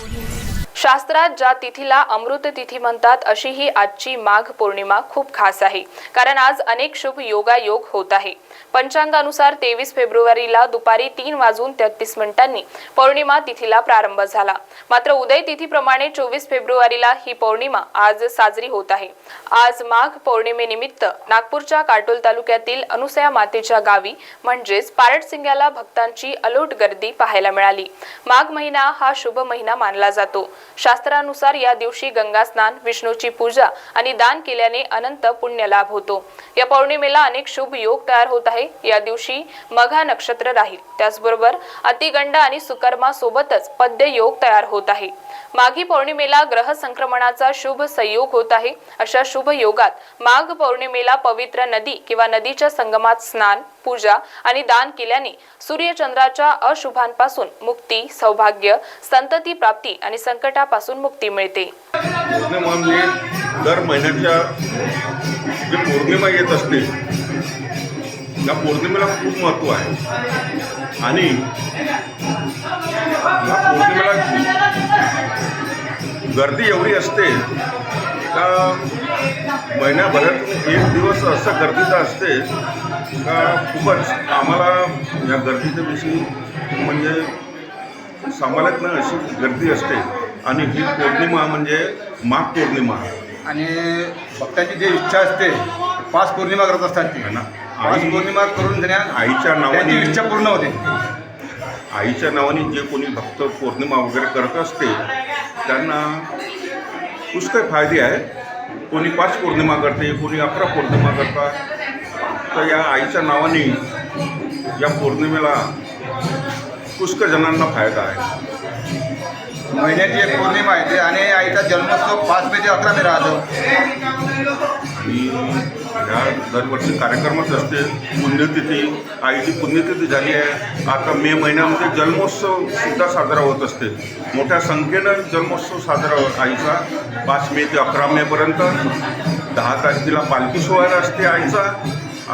Audio शास्त्रात ज्या तिथीला अमृत तिथी म्हणतात अशी ही आजची माघ पौर्णिमा खूप खास आहे. कारण आज अनेक शुभ योगायोग होत आहे. पंचांगानुसार तेवीस फेब्रुवारीला दुपारी तीन वाजून तेहतीस मिनिटांनी पौर्णिमा तिथीला प्रारंभ झाला. मात्र उदय तिथीप्रमाणे चोवीस फेब्रुवारीला ही पौर्णिमा आज साजरी होत आहे. आज माघ पौर्णिमेनिमित्त नागपूरच्या काटोल तालुक्यातील अनुसया मातेच्या गावी म्हणजेच पारटसिंग्याला भक्तांची अलोट गर्दी पाहायला मिळाली. माघ महिना हा शुभ महिना मानला जातो. शास्त्रानुसार या दिवशी गंगा स्नान विष्णूची पूजा आणि दान केल्याने अनंत पुण्य लाभ होतो. या पौर्णिमेला अनेक शुभ योग तयार होत आहे. या दिवशी मघा नक्षत्र राहील. त्याचबरोबर अतिगंड आणि सुकर्मा सोबतच पद्य योग तयार होत आहे. माघी पौर्णिमेला ग्रह संक्रमणाचा शुभ संयोग होत आहे. अशा शुभ योगात माघ पौर्णिमेला पवित्र नदी किंवा नदीच्या संगमात स्नान पूजा आणि दान केल्याने सूर्यचंद्राच्या अशुभांपासून मुक्ती सौभाग्य संतती प्राप्ती आणि संकटापासून मुक्ती मिळते. दर महिन्याच्या जी पौर्णिमा येत असते या पौर्णिमेला खूप महत्त्व आहे. आणि या पौर्णिमेला गर्दी एवढी असते का महिन्याभरात एक दिवस असं गर्दीचं असते का खूपच आम्हाला या गर्दीच्या विषयी म्हणजे सांभाळत नाही अशी गर्दी असते. आणि ही पौर्णिमा म्हणजे माघ पौर्णिमा. आणि भक्तांची जी इच्छा असते पाच पौर्णिमा करत असतात ती. ना? पाच पौर्णिमा करून त्यांना आईच्या नावाने इच्छा पूर्ण होते. आईच्या नावाने जे कोणी भक्त पौर्णिमा वगैरे करत असते त्यांना पुष्कळ फायदे आहे कोणी पाच पौर्णिमा करते कोणी अकरा पौर्णिमा करतात तर या आईच्या नावाने या पौर्णिमेला पुष्कळ जणांना फायदा आहे महिन्याची एक पौर्णिमा आहे ते आणि आईचा जन्मोत्सव पाच मे ते अकरा मे राहतो आणि ह्या दरवर्षी कार्यक्रमच असते पुण्यतिथी आईची पुण्यतिथी झाली आहे. आता मे महिन्यामध्ये जन्मोत्सव सुद्धा साजरा होत असते. मोठ्या संख्येनं जन्मोत्सव साजरा होत आईचा. पाच मे ते अकरा मेपर्यंत दहा तारखेला पालखी सोहळा असते आईचा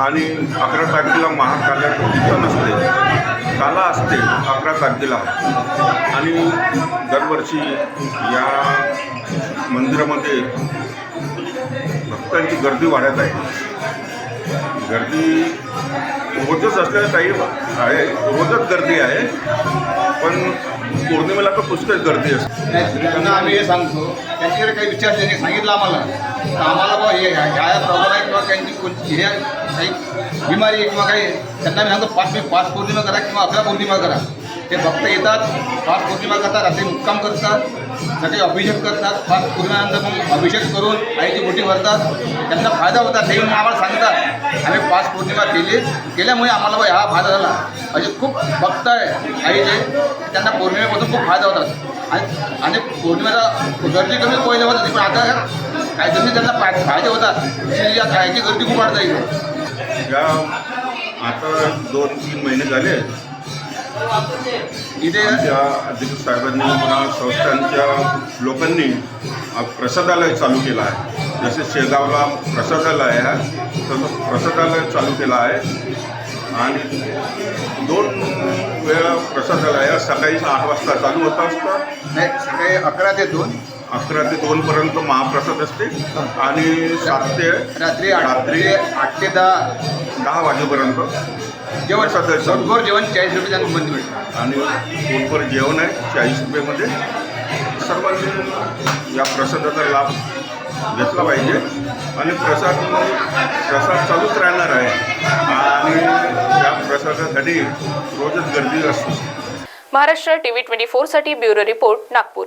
आणि अकरा तारखेला महाकाल्याचं कीर्तन असते काला असते अकरा तारखेला. आणि दरवर्षी या मंदिरामध्ये भक्तांची गर्दी वाढत आहे. गर्दी रोजच असलेला काही आहे रोजच गर्दी आहे पण पौर्णिमेला तर पुष्कळ गर्दी असते. त्यांना आम्ही हे सांगतो. त्यांच्याकडे काही विचार त्यांनी सांगितलं आम्हाला. तर आम्हाला बा हे ह्या प्रॉब्लेम आहे किंवा त्यांची कोणती हे काही बिमारी आहे किंवा काही त्यांना मी सांगतो पाच पाच पौर्णिमा करा किंवा अकरा पौर्णिमा करा. ते भक्त येतात. पाच पौर्णिमा करतात रात्री मुक्काम करतात. सगळे अभिषेक करतात. पाच पौर्णिमानंतर मग अभिषेक करून आईची बोटी भरतात. त्यांना फायदा होता ते आम्हाला सांगतात. आम्ही पाच पौर्णिमा केली. केल्यामुळे आम्हाला बा हा फायदा झाला. असे खूप भक्त आहे आईचे त्यांना पौर्णिमेपासून खूप फायदा होतात. आणि आणि पौर्णिमेला गर्दी कमी पहिले होतात पण आता काय जमी त्यांना फाय- फायदे होतात. या कायची गर्दी खूप वाढता येईल आता दोन तीन महिने झाले. इथे आमच्या अध्यक्ष साहेबांनी पुन्हा संस्थांच्या लोकांनी प्रसादालय चालू केलं आहे. जसे शेगावला प्रसादालय आहे तसं प्रसादालय चालू केलं आहे. आणि दोन वेळा प्रसादालय सकाळी आठ वाजता चालू होत असतं. नाही सकाळी अकरा ते दोन. अकरा ते दोनपर्यंत महाप्रसाद असते. आणि सात ते रात्री आठ रात्री ते आठ ते दहा. दहा वाजेपर्यंत जेवण. चालू. दोनभर जेवण चाळीस रुपये त्यांना बंद मिळतं आणि पोटभर जेवण आहे चाळीस रुपयेमध्ये सर्वांनी या प्रसादाचा लाभ घेतला पाहिजे. आणि प्रसाद प्रसाद चालूच राहणार आहे. आणि या प्रसादासाठी रोजच गर्दी असते. महाराष्ट्र टीव्ही ट्वेंटी फोरसाठी ब्युरो रिपोर्ट नागपूर.